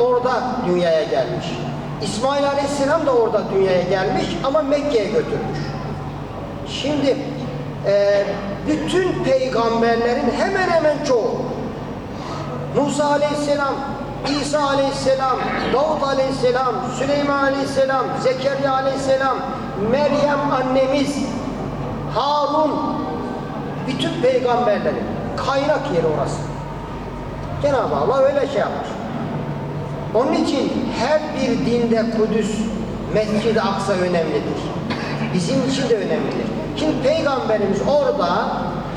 orada dünyaya gelmiş. İsmail Aleyhisselam da orada dünyaya gelmiş ama Mekke'ye götürmüş. Şimdi e, bütün peygamberlerin hemen hemen çoğu Musa Aleyhisselam, İsa Aleyhisselam, Davut Aleyhisselam, Süleyman Aleyhisselam, Zekeriya Aleyhisselam, Meryem annemiz, Harun, bütün peygamberlerin kaynak yeri orası. Cenab-ı Allah öyle şey yapmış. Onun için her bir dinde Kudüs, Mescid-i Aksa önemlidir. Bizim için de önemlidir. Şimdi Peygamberimiz orada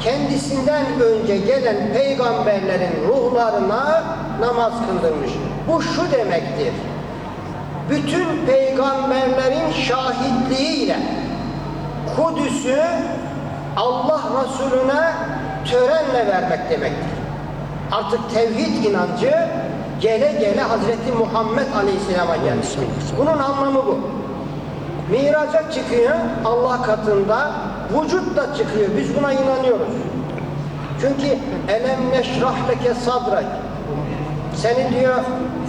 kendisinden önce gelen peygamberlerin ruhlarına namaz kıldırmış. Bu şu demektir. Bütün peygamberlerin şahitliğiyle Kudüs'ü Allah Resulüne törenle vermek demektir. Artık tevhid inancı gele gele Hazreti Muhammed Aleyhisselam'a gelmiş. Bunun anlamı bu. Miraca çıkıyor Allah katında, vücut da çıkıyor. Biz buna inanıyoruz. Çünkü elem neşrah leke sadrak. Seni diyor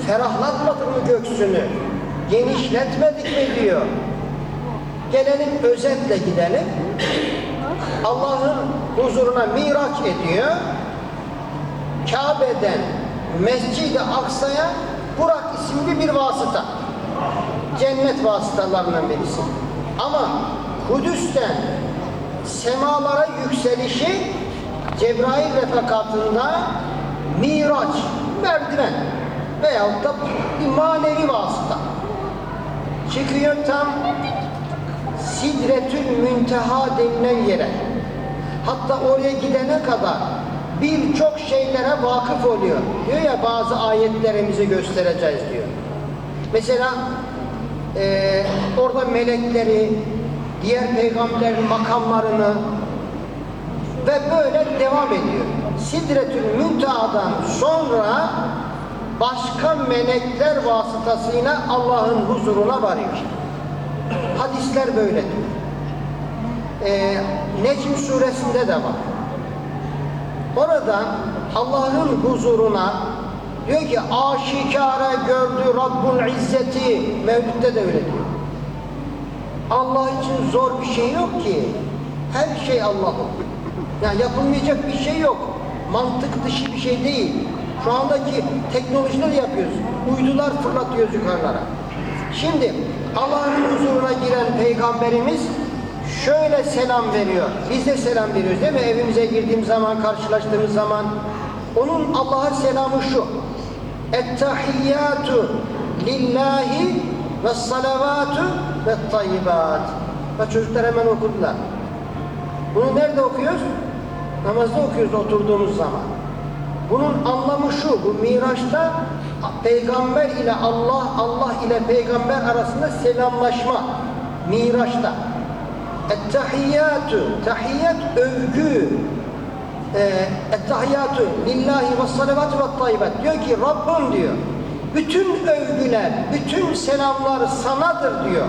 ferahlatmadık mı göksünü? Genişletmedik mi diyor. Gelelim özetle gidelim. Allah'ın huzuruna miraç ediyor. Kabe'den Mescid-i Aksa'ya Burak isimli bir vasıta. Cennet vasıtalarından birisi. Ama Kudüs'ten semalara yükselişi Cebrail refakatında miraç, merdiven veyahut da bir manevi vasıta. Çıkıyor tam Sidretül Münteha denilen yere. Hatta oraya gidene kadar birçok şeylere vakıf oluyor. Diyor ya bazı ayetlerimizi göstereceğiz diyor. Mesela eee, orada melekleri, diğer peygamberlerin makamlarını ve böyle devam ediyor. Sidretül Münteha'dan sonra başka melekler vasıtasıyla Allah'ın huzuruna varıyor. Hadisler böyledir. Ee, Necm suresinde de var. Orada Allah'ın huzuruna diyor ki aşikare gördü Rabbul İzzeti Mevlüt'te de öyle diyor. Allah için zor bir şey yok ki. Her şey Allah'ın. Yani yapılmayacak bir şey yok. Mantık dışı bir şey değil. Şu andaki teknolojileri yapıyoruz. Uydular fırlatıyoruz yukarılara. Şimdi Allah'ın huzuruna giren peygamberimiz şöyle selam veriyor. Biz de selam veriyoruz değil mi? Evimize girdiğimiz zaman, karşılaştığımız zaman. Onun Allah'a selamı şu. Ettehiyyatu lillahi ve salavatu ve tayyibat. Bak çocuklar hemen okudular. Bunu nerede okuyoruz? Namazda okuyoruz oturduğumuz zaman. Bunun anlamı şu, bu Miraç'ta peygamber ile Allah, Allah ile peygamber arasında selamlaşma. Miraç'ta. Ettehiyyatü, tahiyyat övgü. Ee, Ettehiyyatü lillahi ve salavatü ve tayyibat. Diyor ki Rabbim diyor, bütün övgüler, bütün selamlar sanadır diyor.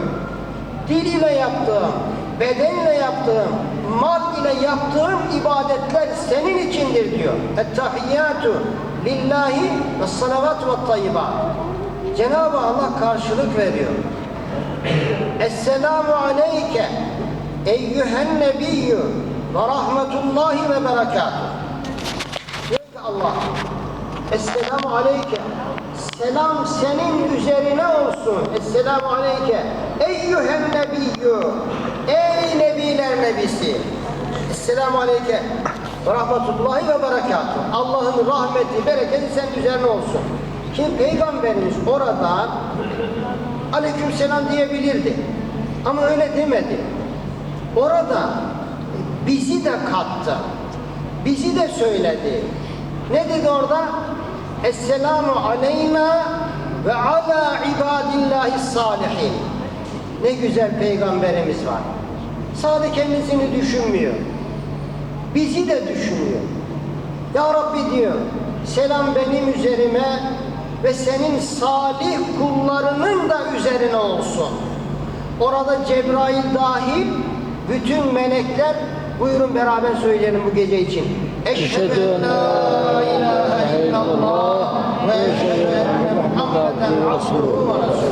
Dil ile yaptığım, bedenle yaptığım, mal ile yaptığım ibadetler senin içindir diyor. Ettehiyyatü lillahi ve salavatü ve tayyibat. Cenab-ı Allah karşılık veriyor. Esselamu aleyke eyyühen nebiyyü ve rahmetullahi ve berekatuhu. Diyor ki Allah, Esselamu aleyke, selam senin üzerine olsun. Esselamu aleyke, eyyühen nebiyyü, ey nebiler nebisi. Esselamu aleyke, rahmetullahi ve berekatuhu. Allah'ın rahmeti, bereketi senin üzerine olsun. Şimdi Peygamberimiz orada aleykümselam diyebilirdi. Ama öyle demedi. Orada bizi de kattı. Bizi de söyledi. Ne dedi orada? Esselamu aleyna ve ala ibadillahi salihin. Ne güzel peygamberimiz var. Sadece kendisini düşünmüyor. Bizi de düşünüyor. Ya Rabbi diyor, selam benim üzerime ve senin salih kullarının da üzerine olsun. Orada Cebrail dahil bütün melekler buyurun beraber söyleyelim bu gece için. Eşhedü en la ilahe illallah ve eşhedü enne Muhammeden abduhu ve.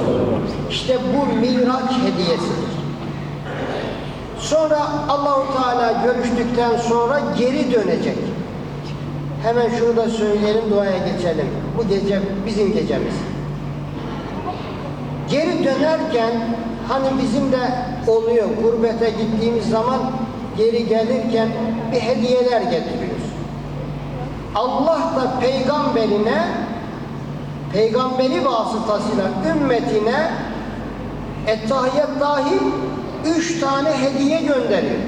İşte bu Miraç hediyesidir. Sonra Allahu Teala görüştükten sonra geri dönecek. Hemen şunu da söyleyelim, duaya geçelim. Bu gece bizim gecemiz. Geri dönerken hani bizim de oluyor gurbete gittiğimiz zaman geri gelirken bir hediyeler getiriyoruz. Allah da peygamberine peygamberi vasıtasıyla ümmetine Ettahiyat dahil üç tane hediye gönderiyor.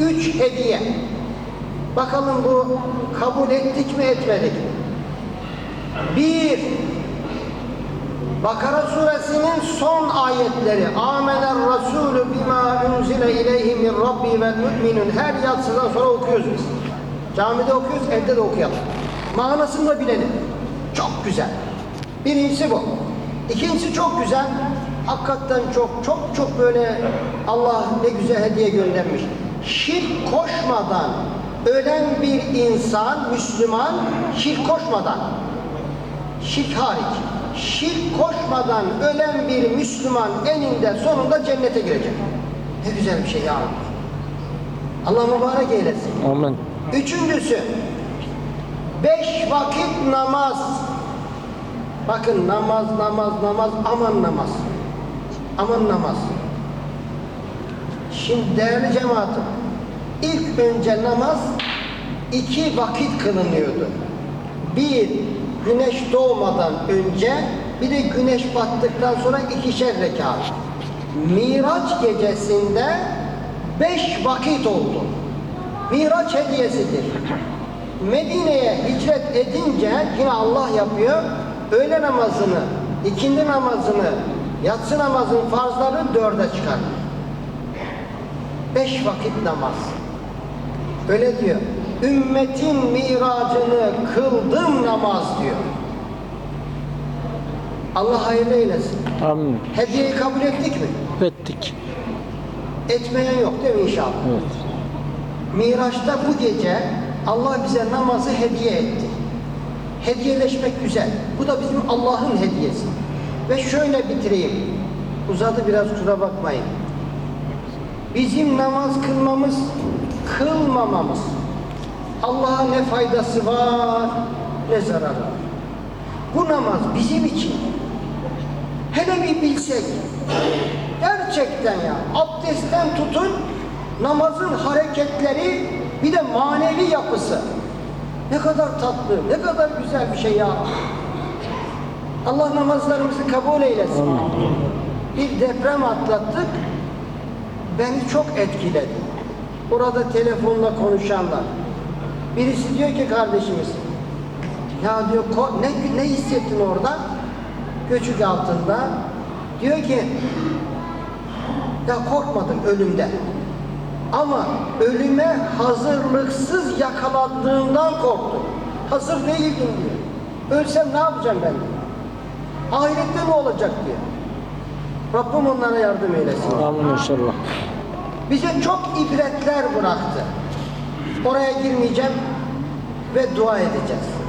Üç hediye. Bakalım bu kabul ettik mi etmedik mi? Bir, Bakara suresinin son ayetleri Amener Resulü bima unzile ileyhi min Rabbi vel müminun her yatsıdan sonra okuyoruz biz. Camide okuyoruz, evde de okuyalım. Manasını da bilelim. Çok güzel. Birincisi bu. İkincisi çok güzel. Hakikaten çok çok çok böyle Allah ne güzel hediye göndermiş. Şirk koşmadan ölen bir insan, Müslüman şirk koşmadan şirk hariç. Şirk koşmadan ölen bir Müslüman eninde sonunda cennete girecek. Ne güzel bir şey ya. Allah mübarek eylesin. Amin. Üçüncüsü, beş vakit namaz. Bakın namaz, namaz, namaz, aman namaz. Aman namaz. Şimdi değerli cemaatim, ilk önce namaz iki vakit kılınıyordu. Bir, güneş doğmadan önce, bir de güneş battıktan sonra ikişer rekat. Miraç gecesinde beş vakit oldu. Miraç hediyesidir. Medine'ye hicret edince yine Allah yapıyor. Öğle namazını, ikindi namazını, yatsı namazının farzları dörde çıkarıyor. Beş vakit namaz. Öyle diyor. Ümmetin miracını kıldım namaz diyor. Allah hayırlı eylesin. Amin. Hediyeyi kabul ettik mi? Ettik. Etmeyen yok değil mi inşallah? Evet. Miraç'ta bu gece Allah bize namazı hediye etti. Hediyeleşmek güzel. Bu da bizim Allah'ın hediyesi. Ve şöyle bitireyim. Uzadı biraz kusura bakmayın. Bizim namaz kılmamız, kılmamamız Allah'a ne faydası var ne zararı var. Bu namaz bizim için. Hele bir bilsek. Gerçekten ya. Abdestten tutun namazın hareketleri bir de manevi yapısı. Ne kadar tatlı, ne kadar güzel bir şey ya. Allah namazlarımızı kabul eylesin. Bir deprem atlattık. Beni çok etkiledi. Orada telefonla konuşanlar. Birisi diyor ki kardeşimiz, ya diyor ne, ne hissettin orada? Göçük altında. Diyor ki, ya korkmadım ölümden. Ama ölüme hazırlıksız yakalandığından korktum. Hazır değildim diyor. Ölsem ne yapacağım ben diyor. Ahirette ne olacak diyor. Rabbim onlara yardım eylesin. Amin inşallah. Bize çok ibretler bıraktı. Oraya girmeyeceğim ve dua edeceğiz.